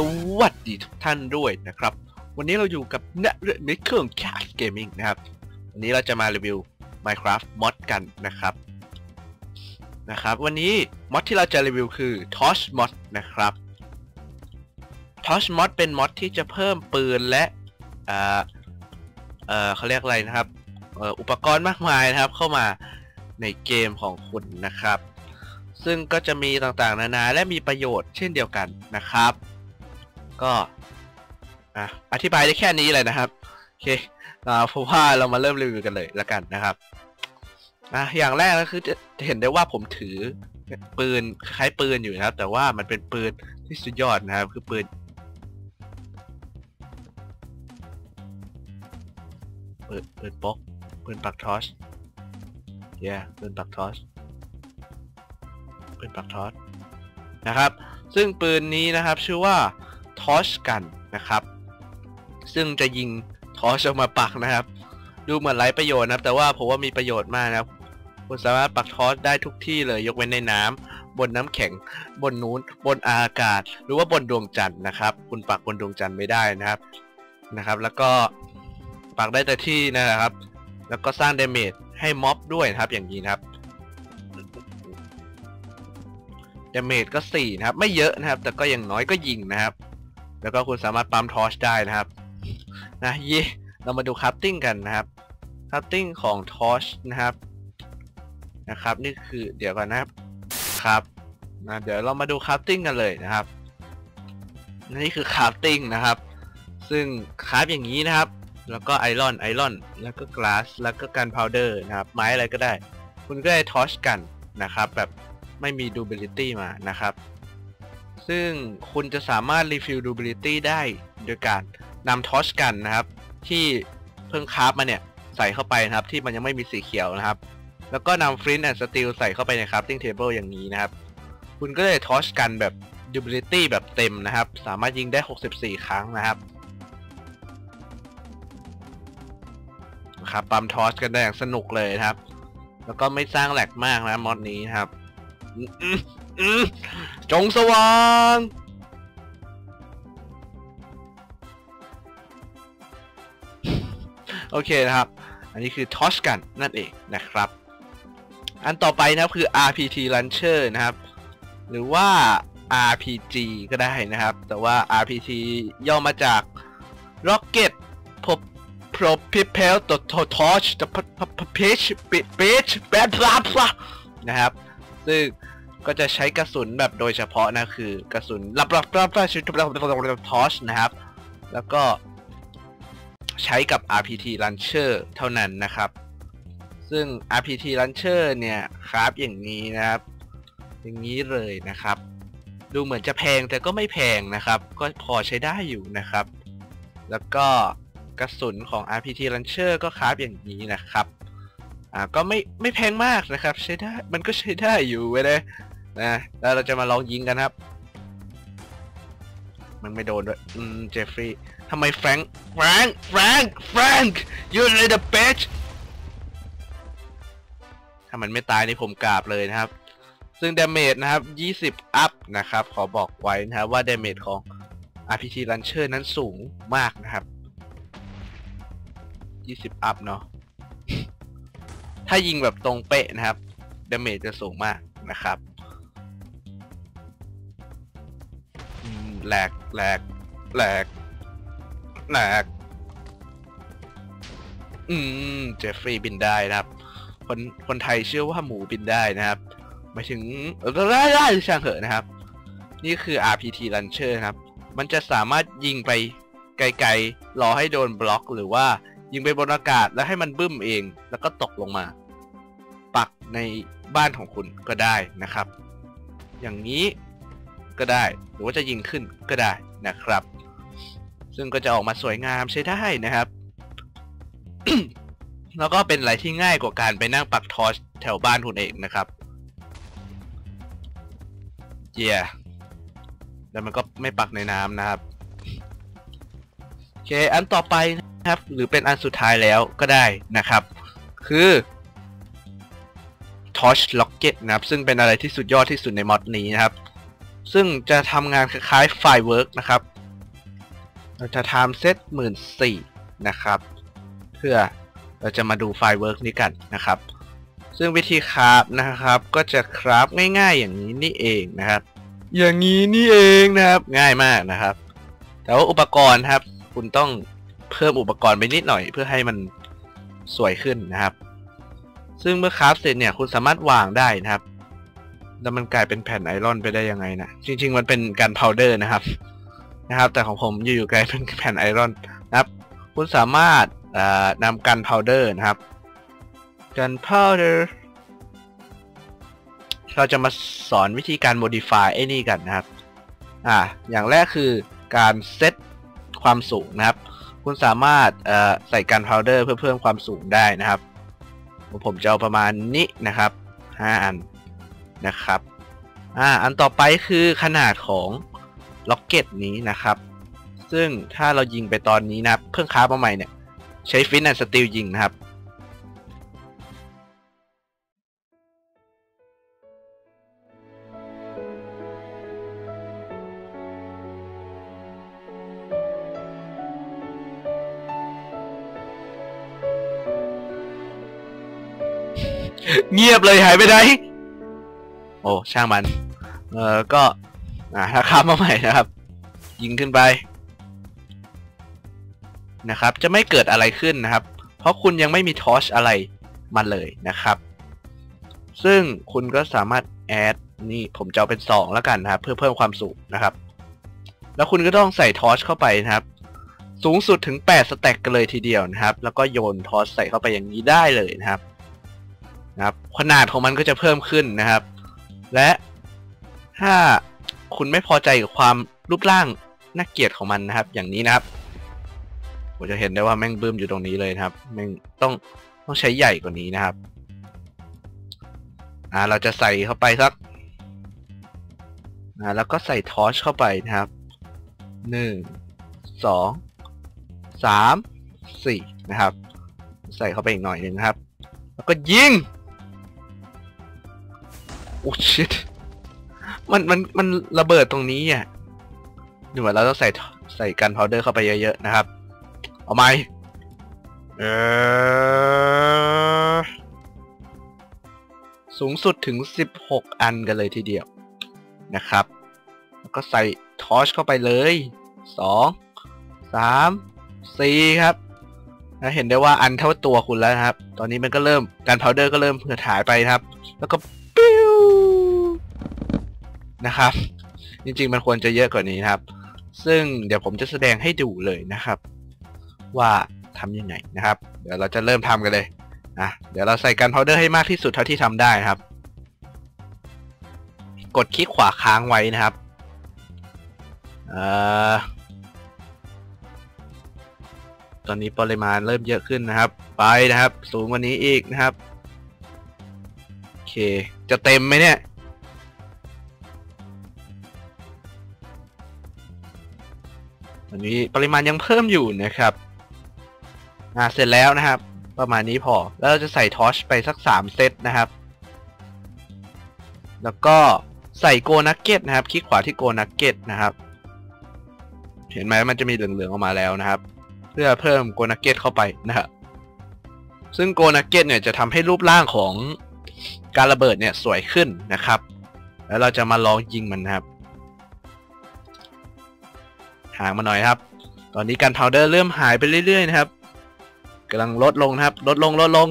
สวัสดีทุกท่านด้วยนะครับ วันนี้เราอยู่กับเนเรมิเครื่องแคสเกมมิ่งนะครับ วันนี้เราจะมารีวิว Minecraft mod กันนะครับนะครับ วันนี้มอดที่เราจะรีวิวคือ Torch mod นะครับ Torch mod เป็นมอดที่จะเพิ่มปืนและเอ่อเอ่อเขาเรียกอะไรนะครับอุปกรณ์มากมายนะครับเข้ามาในเกมของคุณนะครับ ซึ่งก็จะมีต่างๆ นานาและมีประโยชน์เช่นเดียวกันนะครับ ก็อะอธิบายได้แค่นี้เลยนะครับโอเคเพราะว่าเรามาเริ่มรีวิวกันเลยแล้วกันนะครับอะอย่างแรกก็คือจะเห็นได้ว่าผมถือปืนคล้ายปืนอยู่นะครับ แต่ว่ามันเป็นปืนที่สุดยอดนะครับ คือปืนปิดเปิดบล็อกปืนปักทอสเย้ปืนปักทอสปืนปักทอสนะครับ ซึ่งปืนนี้นะครับชื่อว่า ทอชกันนะครับ ซึ่งจะยิงทอชออกมาปักนะครับ ดูเหมือนไร้ประโยชน์นะครับ แต่ว่าผมว่ามีประโยชน์มากนะครับคุณสามารถปักทอชได้ทุกที่เลยยกเว้นในน้ำบนน้ำแข็ง บนนู้น บนอากาศ หรือว่าบนดวงจันทร์นะครับ คุณปักบนดวงจันทร์ไม่ได้นะครับนะครับ แล้วก็ปักได้แต่ที่นะครับ แล้วก็สร้างเดเมจให้ม็อบด้วยนะครับอย่างนี้นะครับเดเมจก็4นะครับ ไม่เยอะนะครับ แต่ก็อย่างน้อยก็ยิงนะครับ แล้วก็คุณสามารถปั๊มทอชได้นะครับนะเย่เรามาดูคัพติ้งกันนะครับคัพติ้งของทอชนะครับนะครับ นี่คือเดี๋ยวก่อนนะครับครับนะเดี๋ยวเรามาดูคัพติ้งกันเลยนะครับ นี่คือคัพติ้งนะครับ ซึ่งคราอย่างนี้นะครับ แล้วก็ไอรอนไอรอนแล้วก็กลาสแล้วก็กันพาวเดอร์นะครับไม้อะไรก็ได้ คุณก็ได้ทอชกันนะครับ แบบไม่มี durability มานะครับ ซึ่งคุณจะสามารถ refill durability ได้โดยการนำทอชกันนะครับ ที่เพิ่งคราฟมาเนี่ย ใส่เข้าไปนะครับ ที่มันยังไม่มีสีเขียวนะครับ แล้วก็นำ flint and steel ใส่เข้าไปใน crafting table อย่างนี้นะครับ คุณก็ได้ทอชกันแบบ durability แบบเต็มนะครับ สามารถยิงได้ 64 ครั้งนะครับนะครับปั๊มทอชกันได้อย่างสนุกเลยนะครับ แล้วก็ไม่สร้างแหลกมากนะมอดนี้ครับ จงสว่างโอเคนะครับ อันนี้คือทอชกันนั่นเองนะครับ อันต่อไปนะครับคือ RPG Launcher นะครับ หรือว่า RPG ก็ได้นะครับ แต่ว่า RPG ย่อมาจาก Rocket Propel Torch Page Page Bad นะครับ ซึ่ง ก็จะใช้กระสุนแบบโดยเฉพาะนะคือกระสุนรับรับรับรับชุดรับทอชนะครับ แล้วก็ใช้กับ RPT Launcher เท่านั้นนะครับ ซึ่ง RPT Launcher เนี่ยครับอย่างนี้นะครับ อย่างนี้เลยนะครับ ดูเหมือนจะแพงแต่ก็ไม่แพงนะครับ ก็พอใช้ได้อยู่นะครับ แล้วก็กระสุนของ RPT Launcher ก็คราฟอย่างนี้นะครับ อ่าก็ไม่ไม่แพงมากนะครับ ใช้ได้มันก็ใช้ได้อยู่เว้ย นะแล้วเราจะมาลองยิงกันครับ มันไม่โดนด้วย อืม เจฟฟรีย์ทำไมแฟรงค์แฟรงค์แฟรงค์แฟรงค์ you are the best ถ้ามันไม่ตายนี่ผมกราบเลยนะครับ ซึ่งดาเมจนะครับ 20 อัพนะครับ ขอบอกไว้นะครับว่าดาเมจของ RPG Launcher นั้นสูงมากนะครับ 20 อัพเนาะ ถ้ายิงแบบตรงเป๊ะนะครับดาเมจจะสูงมากนะครับ แหลกแหลกแหลกแหลกอืมเจฟฟรีย์บินได้นะครับ คนคนไทยเชื่อว่าหมูบินได้นะครับหมายถึงได้ได้ช่างเหอะนะครับ นี่คือ RPT Launcher ครับ มันจะสามารถยิงไปไกลๆ รอให้โดนบล็อกหรือว่ายิงไปบนอากาศแล้วให้มันบึ้มเอง แล้วก็ตกลงมา ปักในบ้านของคุณก็ได้นะครับ อย่างนี้ ก็ได้ หรือว่าจะยิงขึ้นก็ได้นะครับ ซึ่งก็จะออกมาสวยงามใช้ได้นะครับ แล้วก็เป็นอะไรที่ง่ายกว่าการไปนั่งปักทอชแถวบ้านคุณเองนะครับเจียแล้วมันก็ไม่ปักในน้ำนะครับโอเคอันต่อไปนะครับ หรือเป็นอันสุดท้ายแล้วก็ได้นะครับ คือ Torch Rocket นะครับ ซึ่งเป็นอะไรที่สุดยอดที่สุดในมอดนี้นะครับ ซึ่งจะทำงานคล้ายๆไฟเวิร์กนะครับ เราจะทำเซตหมื่นสี่นะครับ เพื่อเราจะมาดูไฟเวิร์กนี้กันนะครับ ซึ่งวิธีคราฟนะครับ ก็จะคราฟง่ายๆอย่างนี้นี่เองนะครับ อย่างนี้นี่เองนะครับง่ายมากนะครับ แต่ว่าอุปกรณ์ครับ คุณต้องเพิ่มอุปกรณ์ไปนิดหน่อย เพื่อให้มันสวยขึ้นนะครับ ซึ่งเมื่อคราฟเสร็จเนี่ยคุณสามารถวางได้นะครับ แล้วมันกลายเป็นแผ่นไอรอนไปได้ยังไงนะจริง ๆ มันเป็นการพาวเดอร์นะครับ นะครับ แต่ของผมอยู่ๆกลายเป็นแผ่นไอรอนนะครับ คุณสามารถนำกันพาวเดอร์นะครับกันพาวเดอร์เราจะมาสอนวิธีการ modify ไอ้นี่กันนะครับ อ่า อย่างแรกคือการเซตความสูงนะครับ คุณสามารถใส่กันพาวเดอร์เพื่อเพิ่มความสูงได้นะครับ ผมจะเอาประมาณนี้นะครับ 5 อัน นะครับอ่าอันต่อไปคือขนาดของล็อกเก็ตนี้นะครับ ซึ่งถ้าเรายิงไปตอนนี้นะเพิ่งค้ามาใหม่เนี่ย ใช้ฟินแอนสติลยิงนะครับเงียบเลยหายไปไหน อ้ช่างมัน เออก็อ่าถ้าข้ามมาใหม่นะครับ ยิงขึ้นไป นะครับ จะไม่เกิดอะไรขึ้นนะครับ เพราะคุณยังไม่มีทอชอะไรมาเลยนะครับ ซึ่งคุณก็สามารถแอดนี่ผมจะเอาเป็น 2 แล้วกันนะครับ เพื่อเพิ่มความสูงนะครับ แล้วคุณก็ต้องใส่ทอชเข้าไปนะครับ สูงสุดถึง 8 สแต็กกันเลยทีเดียวนะครับ แล้วก็โยนทอชใส่เข้าไปอย่างนี้ได้เลยนะครับนะครับ ขนาดของมันก็จะเพิ่มขึ้นนะครับ และถ้าคุณไม่พอใจกับความรูปร่างน่าเกลียดของมันนะครับ อย่างนี้นะครับผมจะเห็นได้ว่าแม่งบึ้มอยู่ตรงนี้เลยนะครับแม่งต้องต้องใช้ใหญ่กว่านี้นะครับ อ่า เราจะใส่เข้าไปสัก อ่า แล้วก็ใส่ทอชเข้าไปนะครับหนึ่งสองสามสี่นะครับ ใส่เข้าไปอีกหน่อยหนึ่งครับ แล้วก็ยิง อ้ชิตมันมันมันระเบิดตรงนี้อะดูเหมือนเราต้องใส่ใส่กันพาวเดอร์เข้าไปเยอะๆนะครับ เอาไหมเออสูงสุดถึง 16 อันกันเลยทีเดียวนะครับ แล้วก็ใส่ทอชเข้าไปเลย 2 3 4 ครับแล้วเห็นได้ว่าอันเท่าตัวคุณแล้วครับ ตอนนี้มันก็เริ่มการพาวเดอร์ก็เริ่มเหือดหายไปครับ แล้วก็ นะครับ จริงๆมันควรจะเยอะกว่านี้นะครับ ซึ่งเดี๋ยวผมจะแสดงให้ดูเลยนะครับ ว่าทำยังไงนะครับ เดี๋ยวเราจะเริ่มทำกันเลยนะเดี๋ยวเราใส่กันพาวเดอร์ให้มากที่สุดเท่าที่ทำได้ครับ กดคลิกขวาค้างไว้นะครับเอ่อตอนนี้ปริมาณเริ่มเยอะขึ้นนะครับ ไปนะครับ สูงกว่านี้อีกนะครับ โอเค จะเต็มไหมเนี่ย ตอนนี้ปริมาณยังเพิ่มอยู่นะครับอ่าเสร็จแล้วนะครับ ประมาณนี้พอ แล้วเราจะใส่ทอชไปสัก 3 เซตนะครับ แล้วก็ใส่โกนักเก็ตนะครับ คลิกขวาที่โกนักเก็ตนะครับ เห็นไหมมันจะมีเหลืองๆออกมาแล้วนะครับ เพื่อเพิ่มโกนักเก็ตเข้าไปนะครับซึ่งโกนักเก็ตเนี่ยจะทำให้รูปร่างของการระเบิดเนี่ยสวยขึ้นนะครับ แล้วเราจะมาลองยิงมันนะครับ ห่างมาหน่อยครับ ตอนนี้การพาวเดอร์เริ่มหายไปเรื่อยๆนะครับกำลังลดลงนะครับ ลดลงลดลง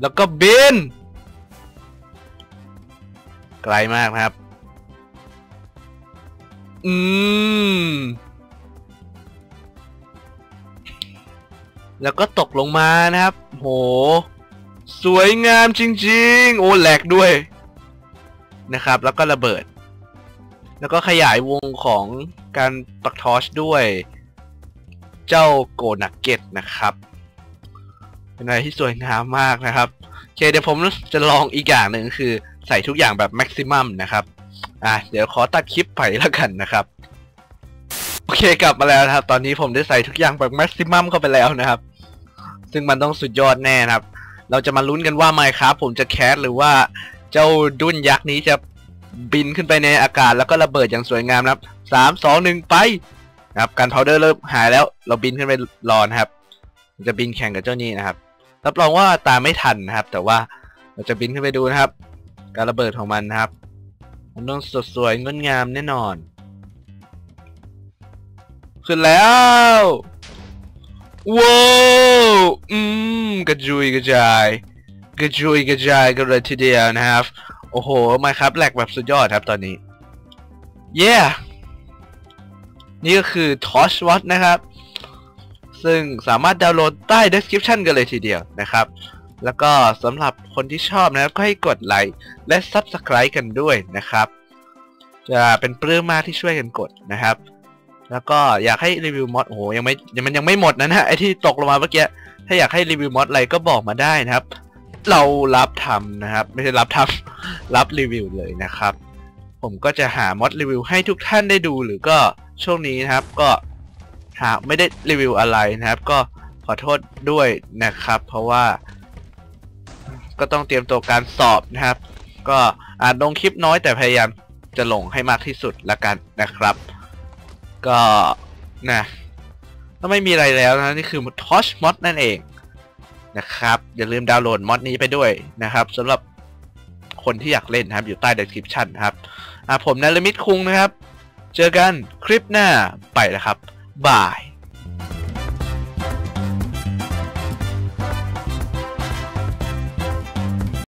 แล้วก็บิน ไกลมากนะครับ อืม แล้วก็ตกลงมานะครับ โห สวยงามจริง ๆ โอ้แหลกด้วยนะครับ แล้วก็ระเบิด แล้วก็ขยายวงของการปักทอชด้วยเจ้าโกนักเก็ตนะครับ เป็นอะไรที่สวยงามมากนะครับโอเคเดี๋ยวผมจะลองอีกอย่างหนึ่งคือใส่ทุกอย่างแบบแม็กซิมัมนะครับ อะเดี๋ยวขอตัดคลิปไปแล้วกันนะครับ โอเคกลับมาแล้วนะครับ ตอนนี้ผมได้ใส่ทุกอย่างแบบแม็กซิมัมเข้าไปแล้วนะครับ ซึ่งมันต้องสุดยอดแน่นะครับ เราจะมาลุ้นกันว่าไมค์ครับผมจะแคสหรือว่าเจ้าดุนยักษ์นี้จะ บินขึ้นไปในอากาศแล้วก็ระเบิดอย่างสวยงามนะครับสามสองหนึ่งไปนะครับการพาวเดอร์เริ่มหายแล้ว เราบินขึ้นไปรอนะครับ จะบินแข่งกับเจ้านี้นะครับรับรองว่าตามไม่ทันนะครับ แต่ว่าเราจะบินขึ้นไปดูนะครับ การระเบิดของมันนะครับมันต้องสดสวยงดงามแน่นอน ขึ้นแล้วว้าวอืมกระจุยกระจาย กระจุยกระจายกันเลยทีเดียวนะครับ โอ้โหมาครับแหลกแบบสุดยอดครับตอนนี้ เย้นี่ก็คือ Torchwatch นะครับ ซึ่งสามารถดาวน์โหลดใต้ description กันเลยทีเดียวนะครับ แล้วก็สำหรับคนที่ชอบนะครับ ก็ให้กดไลค์และ Subscribe กันด้วยนะครับ จะเป็นปลื้มมากที่ช่วยกันกดนะครับ แล้วก็อยากให้รีวิวมอดโอ้โหยังไม่ยังมันยังไม่หมดนะนะไอที่ตกลงมาเมื่อกี้ถ้าอยากให้รีวิวมอดอะไรก็บอกมาได้นะครับ เรารับทำนะครับ ไม่ใช่รับทำ รับรีวิวเลยนะครับ ผมก็จะหามอดรีวิวให้ทุกท่านได้ดูหรือก็ช่วงนี้นะครับก็หากไม่ได้รีวิวอะไรนะครับ ก็ขอโทษด้วยนะครับ เพราะว่า ก็ต้องเตรียมตัวการสอบนะครับ ก็อาจลงคลิปน้อยแต่พยายามจะลงให้มากที่สุดละกันนะครับ ก็นะก็ไม่มีอะไรแล้วนะนี่คือ Touch Mod นั่นเองนะครับ อย่าลืมดาวน์โหลดมอดนี้ไปด้วยนะครับสำหรับ คนที่อยากเล่นนะครับ อยู่ใต้ description นะครับอะผมนารมิตคุงนะครับ เจอกันคลิปหน้าไปแล้วครับ บาย